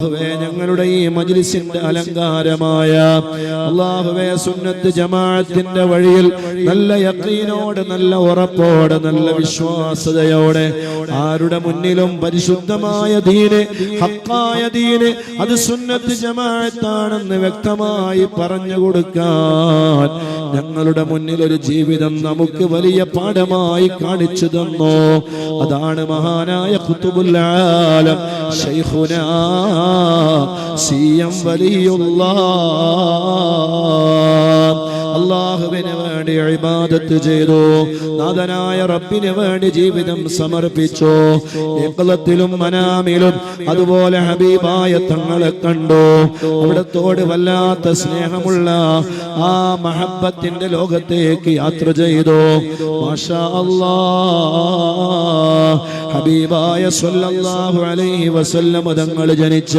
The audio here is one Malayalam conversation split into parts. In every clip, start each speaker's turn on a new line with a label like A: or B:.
A: അല്ലാഹുവേ ഞങ്ങളുടെ ഈ മജ്ലിസിന്റെ അലങ്കാരമായ അള്ളാഹുവേ സുന്നത്ത് ജമാഅത്തിന്റെ വഴിയിൽ നല്ല യക്കീനോട് നല്ല ഉറപ്പോടെ നല്ല വിശ്വാസതയോടെ ആരുടെ മുന്നിലും പരിശുദ്ധമായ ദീന് ഹക്കായ ദീന് അത് സുന്നത്ത് ജമാഅത്താണെന്ന് വ്യക്തമായി പറഞ്ഞു കൊടുക്കാൻ ഞങ്ങളുടെ മുന്നിൽ ഒരു ജീവിതം നമുക്ക് വലിയ പാഠമായി കാണിച്ചു തന്നു. അതാണ് മഹാനായ കുത്തുബുല്ലാലം ശൈഖുനാ സി എം വലിയുള്ള അള്ളാഹുവിന് വേണ്ടി ഇബാദത്ത് ചെയ്തു. നാഥനായ റബ്ബിന് വേണ്ടി ജീവിതം സമർപ്പിച്ചു. എക്കളത്തിലും മനാമിലും അതുപോലെ ഹബീബായ തങ്ങളെ കണ്ടു. അവിടത്തോട് വല്ലാത്ത സ്നേഹമുള്ള ആ മഹബത്തിന്റെ ലോകത്തേക്ക് യാത്ര ചെയ്തു. ഹബീബായ സ്വല്ലല്ലാഹു അലൈഹി വസല്ലം തങ്ങൾ ജനിച്ച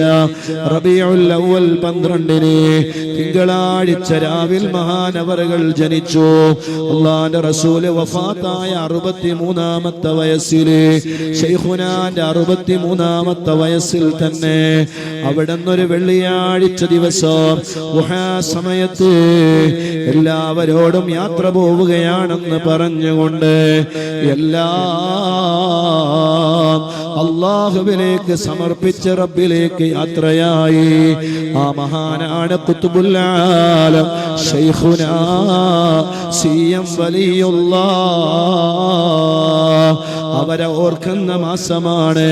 A: അവ്വൽ 12ന് തിങ്കളാഴ്ച രാവിൽ മഹാനവറുകൾ ജനിച്ചു. അള്ളാന്റെ റസൂൽ വഫാത്തായ അറുപത്തി മൂന്നാമത്തെ വയസ്സിൽ ഷെയ്ഖുനാന്റെ അറുപത്തിമൂന്നാമത്തെ വയസ്സിൽ തന്നെ അവിടെ നിന്നൊരു വെള്ളിയാഴ്ച ദിവസം സമയത്ത് എല്ലാവരോടും യാത്ര പോവുകയാണെന്ന് പറഞ്ഞുകൊണ്ട് എല്ലാ അള്ളാഹുവിലേക്ക് സമർപ്പിച്ച റബ്ബിലേക്ക് യാത്രയായി. ആ മഹാനാണ് കുത്തുബുല്ലാലം ശൈഖുനാ സി എം വലിയുള്ള അവരെ ഓർക്കുന്ന മാസമാണ്.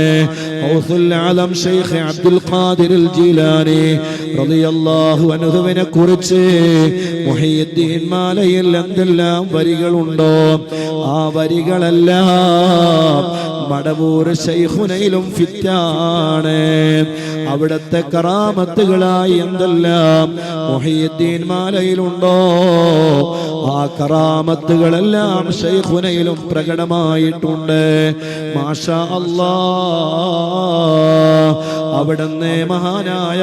A: ഔസുൽ ആലം ഷെയ്ഖ് അബ്ദുൽ ഖാദിർ ജീലാനി റളിയല്ലാഹു അൻഹുവിനെ കുറിച്ച് മുഹീദ്ദീൻ മാലയിൽ എന്തെല്ലാം വരികളുണ്ടോ? ആ വരികളെല്ലാം മടവൂർ ശൈഖുനയിലും ഫിറ്റാണ് അവിടത്തെ കറാമത്തുകളായി എന്തെല്ലാം മൊഹീദ്ദീൻ മാലയിലുണ്ടോ? ആ കറാമത്തുകളെല്ലാം ഷെയ്ഖുനയിലും പ്രകടമായിട്ടുണ്ട്. മാഷ അല്ലാ അവിടുന്ന് മഹാനായ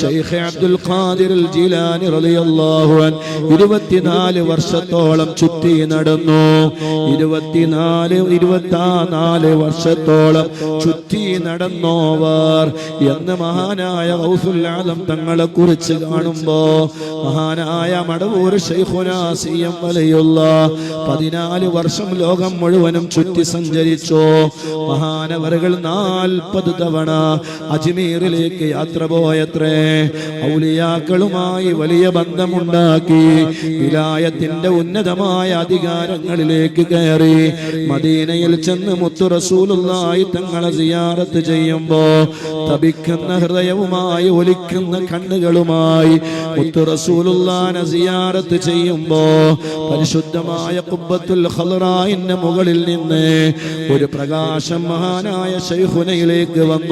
A: ഷെയ്ഖ് അബ്ദുൽ ഖാദിർ ജിലാനി റളിയല്ലാഹു അൻ ഇരുപത്തിനാല് വർഷത്തോളം ചുറ്റി നടന്നു. ഇരുപത്തിനാല് ഇരുപത്തിനാല് വർഷത്തോളം ചുറ്റി നടന്നോവർ എന്ന് മഹാനായ ഗൗസുല്ലാലം തങ്ങളെ കുറിച്ച് കാണുമ്പോ മഹാനായ മടവൂർ ഷെയ്ഖുനാസിയം വലയുള്ള പതിനാല് വർഷം ലോകം മുഴുവനും ചുറ്റി സഞ്ചരിച്ചു. മഹാനവറുകൾ നാൽപ്പത് തവണ അജ്മീറിലേക്ക് യാത്ര പോയത്രേ. ഔലിയാക്കളുമായി വലിയ ബന്ധമുണ്ടാക്കി വിലായത്തിന്റെ ഉന്നതമായ അധികാരങ്ങളിലേക്ക് കയറി മദീനയിൽ ചെന്ന് മുത്തു റസൂലുള്ളായി തങ്ങളെ സിയാറത്ത് ചെയ്യുമ്പോ തപിക്കുന്ന ഹൃദയവുമായി ഒലിക്കുന്ന കണ്ണുകളുമായി മുത്തു റസൂലുള്ളാനെ സിയാറത്ത് ചെയ്യുമ്പോ പരിശുദ്ധമായ കുബത്തുൽ ഖലറായിന്റെ മുകളിൽ നിന്ന് ഒരു പ്രകാശം മഹാനായ ശൈഖുനയിലേക്ക് വന്നു.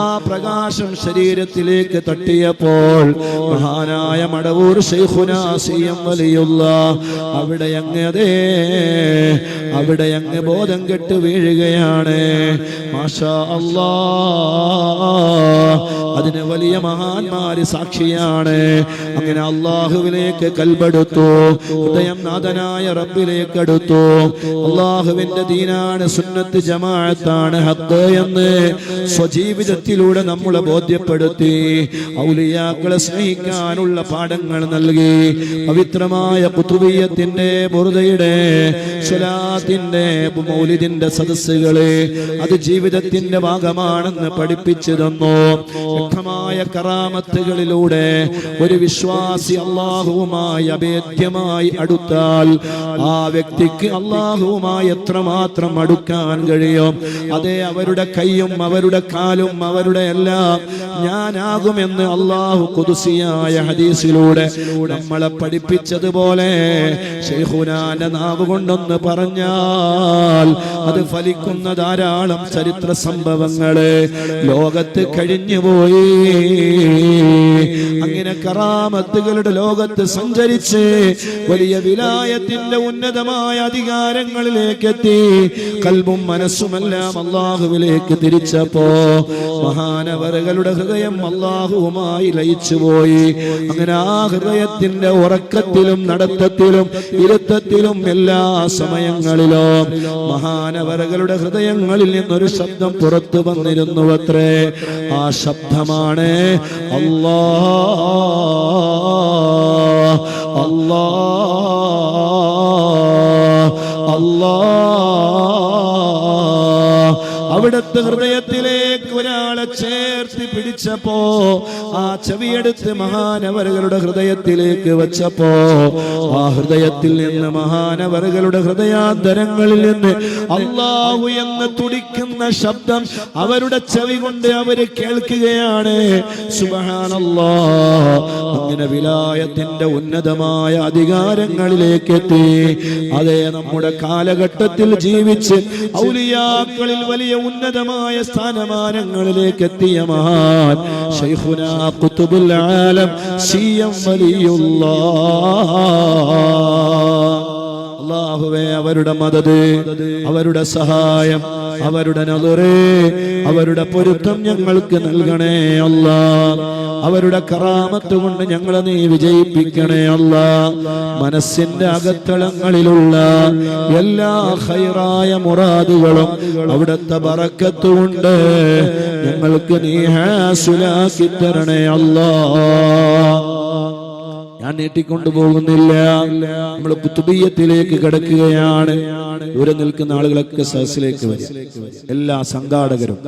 A: ആ പ്രകാശം ശരീരത്തിലേക്ക് തട്ടിയപ്പോൾ മഹാനായ മടവൂർ ശൈഖുനാസിയം വലിയുള്ള അവിടെ അങ്ങതേ അവിടെ അങ്ങ് ബോധം കെട്ട് വീഴുകയാണ്. മാഷാ അല്ലാ അതിന് വലിയ മഹാന്മാര് സാക്ഷിയാണ്. അങ്ങനെ അള്ളാഹുവിലേക്ക് കൽപെടുത്തു ഹൃദയം നാഥനായ റബ്ബിലേക്ക് അടുത്തു. അള്ളാഹുവിന്റെ ദീനാണ് സുന്നത്ത് ജമാഅത്താണ് ഹക്ക് എന്ന് സ്വജീവിതത്തിലൂടെ നമ്മളെ ബോധ്യപ്പെടുത്തി ഔലിയാക്കളെ സ്നേഹിക്കാനുള്ള പാഠങ്ങൾ നൽകി. പവിത്രമായ കുത്തുബീയത്തിന്റെ മുറുതയുടെ സ്വലാത്തിന്റെ മൗലിദിന്റെ സദസ്സുകളെ അത് ജീവിതത്തിന്റെ ഭാഗമാണെന്ന് പഠിപ്പിച്ചു തന്നു. വ്യക്തമായ കറാമത്തുകളിലൂടെ ഒരു വിശ്വാസി അള്ളാഹുവുമായി അഭേദ്യമായി അടുത്താൽ ആ വ്യക്തിക്ക് അള്ളാഹുവുമായി എത്രമാത്രം അടുക്കാൻ കഴിയും? അതേ അവരുടെ കൈയും അവരുടെ കാലും അവരുടെ എല്ലാം ഞാനാകുമെന്ന് അള്ളാഹു കുതുസിയായ ഹദീസിലൂടെ നമ്മളെ പഠിപ്പിച്ചതുപോലെ നാവ് കൊണ്ടൊന്ന് പറഞ്ഞാൽ അത് ഫലിക്കുന്ന ധാരാളം ചരിത്ര സംഭവങ്ങൾ ലോകത്ത് കഴിഞ്ഞുപോയി അങ്ങനെ കറാമത്തുകളുടെ ലോകത്ത് സഞ്ചരിച്ച് വലിയ വിലായത്തിന്റെ ഉന്നതമായ അധികാരങ്ങളിലേക്ക് എത്തി. കൽബും മനസ്സുമെല്ലാം അള്ളാഹുവിലേക്ക് തിരിച്ചപ്പോ മഹാനവറുകളുടെ ഹൃദയം അള്ളാഹുവുമായി ലയിച്ചുപോയി. അങ്ങനെ ആ ഹൃദയത്തിന്റെ ഉറക്കത്തിലും നടത്തത്തിലും ഇരുത്തത്തിലും എല്ലാ സമയങ്ങളിലും മഹാനവറുകളുടെ ഹൃദയങ്ങളിൽ നിന്നൊരു ശബ്ദം പുറത്തു വന്നിരുന്നു അത്രേ ആ ശബ്ദമാണ് അല്ലാ അല്ലാ അല്ലാ. അവിടുത്തെ ഹൃദയത്തിലേക്ക് রয়েছে പിടിച്ചപ്പോ ആ ചെവിയെടുത്ത് മഹാനവറുകളുടെ ഹൃദയത്തിലേക്ക് വെച്ചപ്പോ ആ ഹൃദയത്തിൽ നിന്ന് മഹാനവറുകളുടെ ഹൃദയാന്തരങ്ങളിൽ നിന്ന് അള്ളാഹു എന്ന് തുടിക്കുന്ന ശബ്ദം അവരുടെ ചെവി കൊണ്ട് അവർ കേൾക്കുകയാണ്. അങ്ങനെ വിലായത്തിന്റെ ഉന്നതമായ അധികാരങ്ങളിലേക്ക് എത്തി. അതേ നമ്മുടെ കാലഘട്ടത്തിൽ ജീവിച്ച് ഔലിയാക്കളിൽ വലിയ ഉന്നതമായ സ്ഥാനമാനങ്ങളിലേക്ക് എത്തിയ ശൈഖുന ഖുതുബുൽ ആലം സിയം വലിയുല്ലാ അള്ളാഹുവേ അവരുടെ മദത് അവരുടെ സഹായം അവരുടെ നതുറേ അവരുടെ പൊരുത്തം ഞങ്ങൾക്ക് നൽകണേ അല്ല. അവരുടെ കറാമത്ത് കൊണ്ട് ഞങ്ങളെ നീ വിജയിപ്പിക്കണേ അല്ല. മനസ്സിന്റെ അകത്തളങ്ങളിലുള്ള എല്ലാ ഹൈറായ മുറാദുകളും അവിടുത്തെ ബറക്കത്തുകൊണ്ട് ഞങ്ങൾക്ക് നീ ഹാസുലാക്കി തരണേ അല്ലാ. ഞാൻ നീട്ടിക്കൊണ്ടു പോകുന്നില്ല നമ്മൾ പുത്തുബീയത്തിലേക്ക് കിടക്കുകയാണ്. ദൂരെ നിൽക്കുന്ന ആളുകളൊക്കെ സഹസിലേക്ക് വരും. എല്ലാ സംഘാടകരും